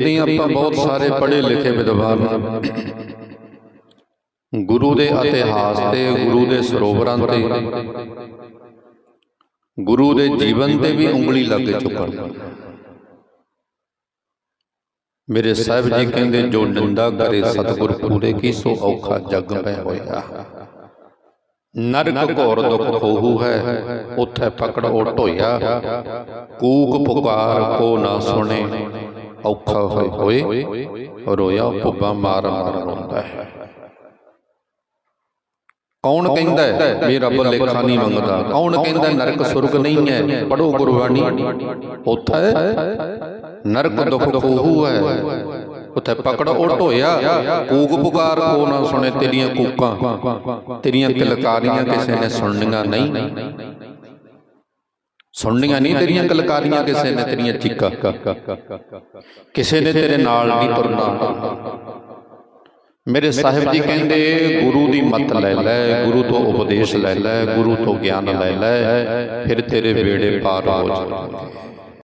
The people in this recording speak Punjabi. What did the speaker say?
ਹਾਂ ਆਪਾਂ ਬਹੁਤ ਸਾਰੇ ਪੜ੍ਹੇ ਲਿਖੇ ਵਿਦਵਾਨ ਗੁਰੂ ਦੇ ਇਤਿਹਾਸ ਤੇ ਗੁਰੂ ਦੇ ਸਰੋਵਰਾਂ ਤੇ ਗੁਰੂ ਦੇ ਜੀਵਨ ਤੇ ਵੀ ਉਂਗਲੀ ਲੱਗ ਚੁੱਕਣ। ਮੇਰੇ ਸਾਹਿਬ ਜੀ ਕਹਿੰਦੇ ਜੋ ਨਿੰਦਾ ਕਰੇ ਸਤਿਗੁਰ ਪੂਰੇ ਕੀ ਸੋ ਔਖਾ ਜਗ ਮੈਂ ਹੋਇਆ। ਨਰਕ ਘੋਰ ਦੁਖ ਹੋਹੂ ਹੈ ਉਥੇ ਪਕੜ ਹੋਇਆ ਕੂਕ ਪੁਕਾਰ ਕੋ ਨਾ ਸੁਣੇ। ਔਖਾ ਹੋਏ ਹੋਏ ਰੋਇਆ ਪੁੱਬਾ ਮਾਰ ਮਾਰ ਰੋਂਦਾ ਹੈ। ਕੌਣ ਕਹਿੰਦਾ ਵੀ ਰੱਬ ਲੇਖਾ ਨਹੀਂ ਮੰਗਦਾ ਕੌਣ ਕਹਿੰਦਾ, ਨਰਕ ਸੁਰਗ ਨਹੀਂ ਹੈ ਪੜੋ ਗੁਰਬਾਣੀ ਉਥੇ ਨਰਕ ਦੁਖ ਹੋਹੂ ਹੈ। ਉਥੇ ਪਕੜ ਉਹ ਢੋਇਆ, ਕੂਕ ਪੁਕਾਰ ਕੋ ਨਾ ਸੁਣੇ ਤੇਰੀਆਂ ਕੂਕਾਂ। ਤੇਰੀਆਂ ਕਿਲਕਾਰੀਆਂ ਕਿਸੇ ਨੇ ਸੁਣਨੀਆਂ ਨਹੀਂ। ਸੁਣਨੀਆਂ ਨਹੀਂ ਤੇਰੀਆਂ ਕਿਲਕਾਰੀਆਂ ਕਿਸੇ ਨੇ ਤੇਰੀਆਂ ਚੀਕਾਂ। ਕਿਸੇ ਨੇ ਤੇਰੇ ਨਾਲ ਨਹੀਂ ਤੁਰਨਾ। ਮੇਰੇ ਸਾਹਿਬ ਜੀ ਕਹਿੰਦੇ ਗੁਰੂ ਦੀ ਮੱਤ ਲੈ ਲੈ ਗੁਰੂ ਤੋਂ ਉਪਦੇਸ਼ ਲੈ ਲੈ ਗੁਰੂ ਤੋਂ ਗਿਆਨ ਲੈ ਲੈ ਫਿਰ ਤੇਰੇ ਬੇੜੇ ਪਾਰ ਹੋ ਜਾਣਗੇ।